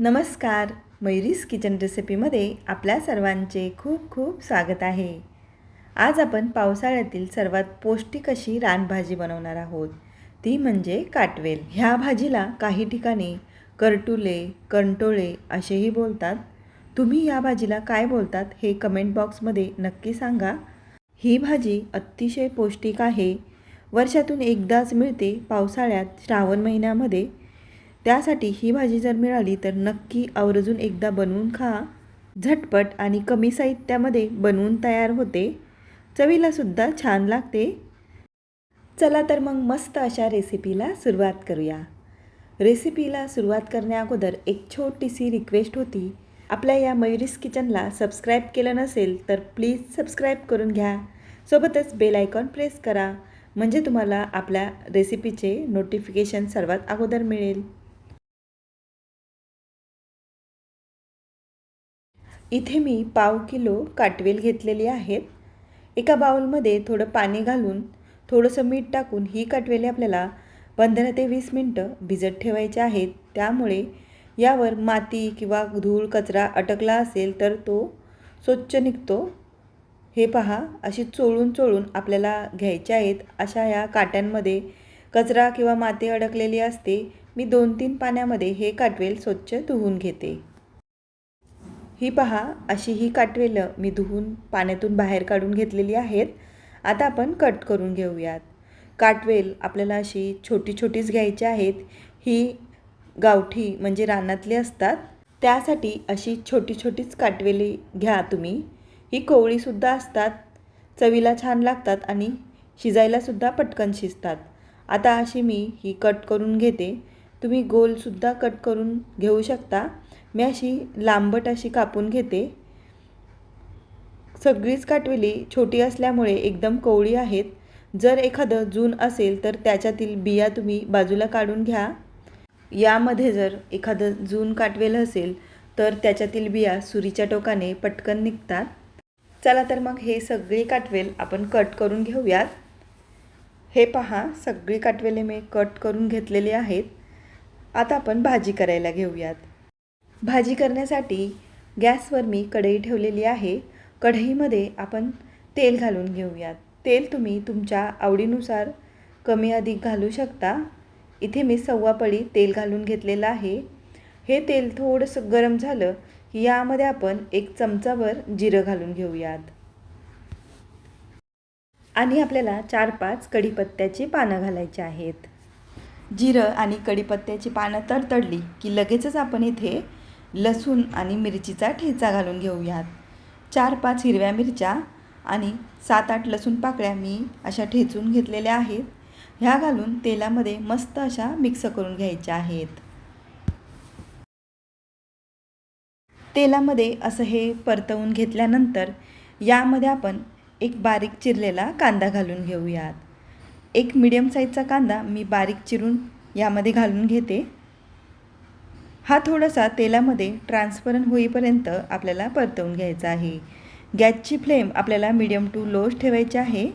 नमस्कार. मयुरीस किचन रेसिपीमध्ये आपल्या सर्वांचे खूप खूप स्वागत आहे. आज आपण पावसाळ्यातील सर्वात पौष्टिक अशी रानभाजी बनवणार आहोत. ती म्हणजे काटवेल. ह्या भाजीला काही ठिकाणी करटुले कंटोळे असेही बोलतात. तुम्ही या भाजीला काय बोलतात हे कमेंट बॉक्समध्ये नक्की सांगा. ही भाजी अतिशय पौष्टिक आहे. वर्षातून एकदाच मिळते पावसाळ्यात श्रावण महिन्यामध्ये. त्यासाठी ही भाजी जर मिळाली तर नक्की आवर्जून एकदा बनवून खा. झटपट आणि कमी साहित्यामध्ये बनवून तयार होते. चवीलासुद्धा छान लागते. चला तर मग मस्त अशा रेसिपीला सुरुवात करूया. रेसिपीला सुरुवात करण्याअगोदर एक छोटीशी रिक्वेस्ट होती. आपल्या या मयुरीस किचनला सबस्क्राईब केलं नसेल तर प्लीज सबस्क्राईब करून घ्या. सोबतच बेल आयकॉन प्रेस करा. म्हणजे तुम्हाला आपल्या रेसिपीचे नोटिफिकेशन सर्वात अगोदर मिळेल. इथे मी पाव किलो काटवेल घेतलेली आहेत. एका बाउलमध्ये थोडं पाणी घालून थोडंसं मीठ टाकून ही काटवेले आपल्याला पंधरा ते वीस मिनटं भिजत ठेवायचे आहेत. त्यामुळे यावर माती किंवा धूळ कचरा अटकला असेल तर तो स्वच्छ निघतो. हे पहा अशी चोळून चोळून आपल्याला घ्यायचे आहेत. अशा या काट्यांमध्ये कचरा किंवा माती अडकलेली असते मी दोन तीन पाण्यामध्ये हे काटवेल स्वच्छ धुवून घेते. ही पहा अशी ही काटवेलं मी धुवून पाण्यातून बाहेर काढून घेतलेली आहेत. आता आपण कट करून घेऊयात. काटवेल आपल्याला अशी छोटी छोटीच घ्यायची आहेत. ही गावठी म्हणजे रानातली असतात. त्यासाठी अशी छोटी छोटीच काटवेली घ्या तुम्ही. ही कोवळीसुद्धा असतात. चवीला छान लागतात आणि शिजायलासुद्धा पटकन शिजतात. आता अशी मी ही कट करून घेते. तुम्ही गोलसुद्धा कट करून घेऊ शकता. मी अशी लांबट अशी कापून घेते. सगळीच काटवेली छोटी असल्यामुळे एकदम कोवळी आहेत. जर एखादं जून असेल तर त्याच्यातील बिया तुम्ही बाजूला काढून घ्या. यामध्ये जर एखादं जून काटवेल असेल तर त्याच्यातील बिया सुरीच्या टोकाने पटकन निघतात. चला तर मग हे सगळी काटवेल आपण कट करून घेऊयात. हे पहा सगळी काटवेले मी कट करून घेतलेले आहेत. आता आपण भाजी करायला घेऊयात. भाजी करण्यासाठी गॅसवर मी कढई ठेवलेली आहे. कढईमध्ये आपण तेल घालून घेऊयात. तेल तुम्ही तुमच्या आवडीनुसार कमी अधिक घालू शकता. इथे मी सव्वा पळी तेल घालून घेतलेलं आहे. हे तेल थोडंसं गरम झालं की यामध्ये आपण एक चमचाभर जिरं घालून घेऊयात. आणि आपल्याला चार पाच कढीपत्त्याची पानं घालायची आहेत. जिरं आणि कढीपत्त्याची पानं तडतडली की लगेचच आपण इथे लसूण आणि मिरचीचा ठेचा घालून घेऊयात. चार पाच हिरव्या मिरच्या आणि सात आठ लसूण पाकळ्या मी अशा ठेचून घेतलेल्या आहेत. ह्या घालून तेलामध्ये मस्त अशा मिक्स करून घ्यायच्या आहेत. तेलामध्ये असं हे परतवून घेतल्यानंतर यामध्ये आपण एक बारीक चिरलेला कांदा घालून घेऊयात. एक मिडियम साईजचा कांदा मी बारीक चिरून यामध्ये घालून घेते. हा थोडासा तेलामध्ये ट्रान्सपरंट होईपर्यंत आपल्याला परतवून घ्यायचा आहे. गॅसची फ्लेम आपल्याला मिडियम टू लोच ठेवायची आहे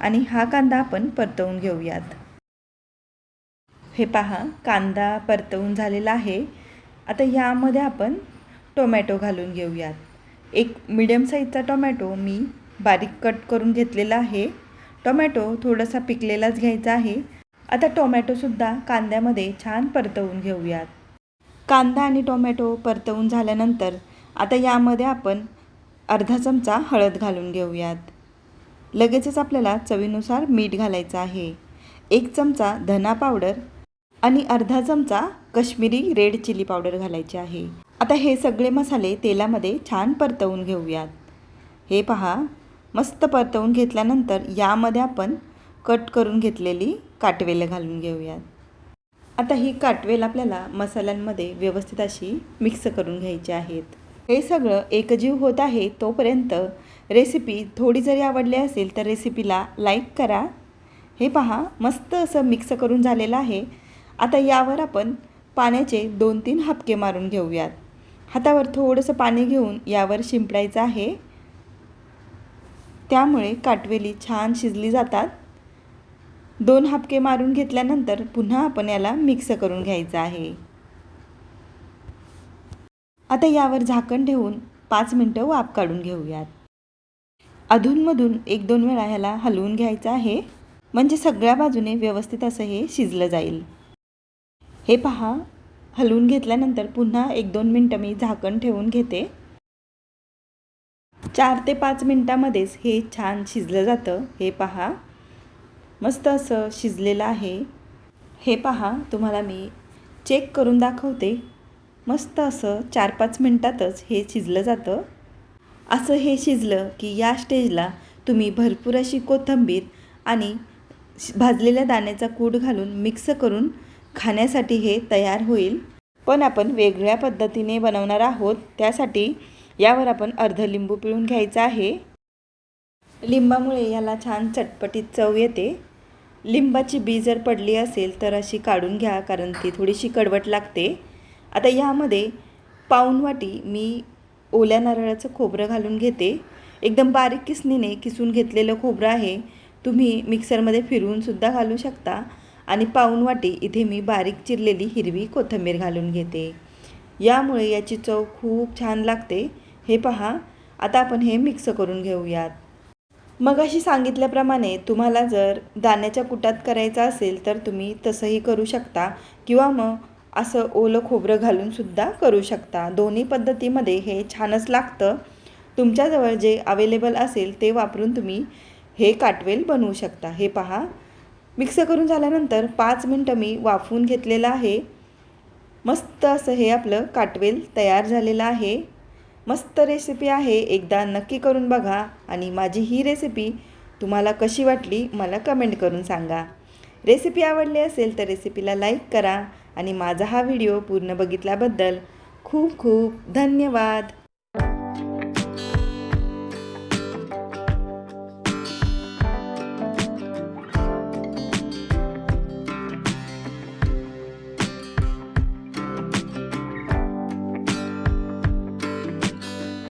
आणि हा कांदा आपण परतवून घेऊयात. हे पहा कांदा परतवून झालेला आहे. आता यामध्ये आपण टोमॅटो घालून घेऊयात. एक मिडियम साईजचा टोमॅटो मी बारीक कट करून घेतलेला आहे. टोमॅटो थोडासा पिकलेलाच घ्यायचा आहे. आता टोमॅटोसुद्धा कांद्यामध्ये छान परतवून घेऊयात. कांदा आणि टोमॅटो परतवून झाल्यानंतर आता यामध्ये आपण अर्धा चमचा हळद घालून घेऊयात. लगेचच आपल्याला चवीनुसार मीठ घालायचं आहे. एक चमचा धना पावडर आणि अर्धा चमचा कश्मीरी रेड चिली पावडर घालायची आहे. आता हे सगळे मसाले तेलामध्ये छान परतवून घेऊयात. हे पहा मस्त परतवून घेतल्यानंतर यामध्ये आपण कट करून घेतलेली काटवेलं घालून घेऊयात. आता ही काटवेल आपल्याला मसाल्यांमध्ये व्यवस्थित अशी मिक्स करून घ्यायची आहेत. हे सगळं एकजीव होत आहे तोपर्यंत रेसिपी थोडी जरी आवडली असेल तर रेसिपीला लाईक करा. हे पहा मस्त असं मिक्स करून झालेलं आहे. आता यावर आपण पाण्याचे दोन तीन हपके मारून घेऊयात. हातावर थोडंसं पाणी घेऊन यावर शिंपडायचं आहे. त्यामुळे काटवेली छान शिजली जातात. दोन हापके मारून घेतल्यानंतर पुन्हा आपण याला मिक्स करून घ्यायचं आहे. आता यावर झाकण ठेवून पाच मिनटं वाफ काढून घेऊयात. अधूनमधून एक दोन वेळा ह्याला हलवून घ्यायचं आहे. म्हणजे सगळ्या बाजूने व्यवस्थित असं हे शिजलं जाईल. हे पहा हलवून घेतल्यानंतर पुन्हा एक दोन मिनटं मी झाकण ठेवून घेते. चार ते पाच मिनटामध्येच हे छान शिजलं जातं. हे पहा. मस्त असं शिजलेलं आहे. हे पहा तुम्हाला मी चेक करून दाखवते. मस्त असं चार पाच मिनटातच हे शिजलं जातं. असं हे शिजलं की या स्टेजला तुम्ही भरपूर अशी कोथिंबीर आणि श- भाजलेल्या दाण्याचा कूट घालून मिक्स करून खाण्यासाठी हे तयार होईल. पण आपण वेगळ्या पद्धतीने बनवणार आहोत. त्यासाठी यावर आपण अर्ध लिंबू पिळून घ्यायचं आहे. लिंबामुळे याला छान चटपटीत चव येते. लिंबाची बी जर पडली असेल तर अशी काढून घ्या कारण ती थोडीशी कडवट लागते. आता यामध्ये पाऊण वाटी मी ओल्या नारळाचं खोबरं घालून घेते. एकदम बारीक किसणीने किसून घेतलेलं खोबरं आहे. तुम्ही मिक्सरमध्ये फिरवूनसुद्धा घालू शकता. आणि पाऊण वाटी इथे मी बारीक चिरलेली हिरवी कोथिंबीर घालून घेते. यामुळे याची चव खूप छान लागते. हे पहा आता आपण हे मिक्स करून घेऊयात. मग अशी सांगितल्याप्रमाणे तुम्हाला जर दाण्याच्या कुटात करायचं असेल तर तुम्ही तसंही करू शकता किंवा मग असं ओलं खोबरं घालूनसुद्धा करू शकता. दोन्ही पद्धतीमध्ये हे छानच लागतं. तुमच्याजवळ जे अवेलेबल असेल ते वापरून तुम्ही हे काटवेल बनवू शकता. हे पहा. मिक्स करून झाल्यानंतर पाच मिनटं मी वाफवून घेतलेलं आहे. मस्त असं हे आपलं काटवेल तयार झालेलं आहे. मस्त रेसिपी आहे एकदा नक्की करून बघा आणि माझी ही रेसिपी तुम्हाला कशी वाटली मला कमेंट करून सांगा. रेसिपी आवडली असेल तर रेसिपीला लाईक करा आणि माझा हा व्हिडिओ पूर्ण बघितल्याबद्दल खूप खूप धन्यवाद.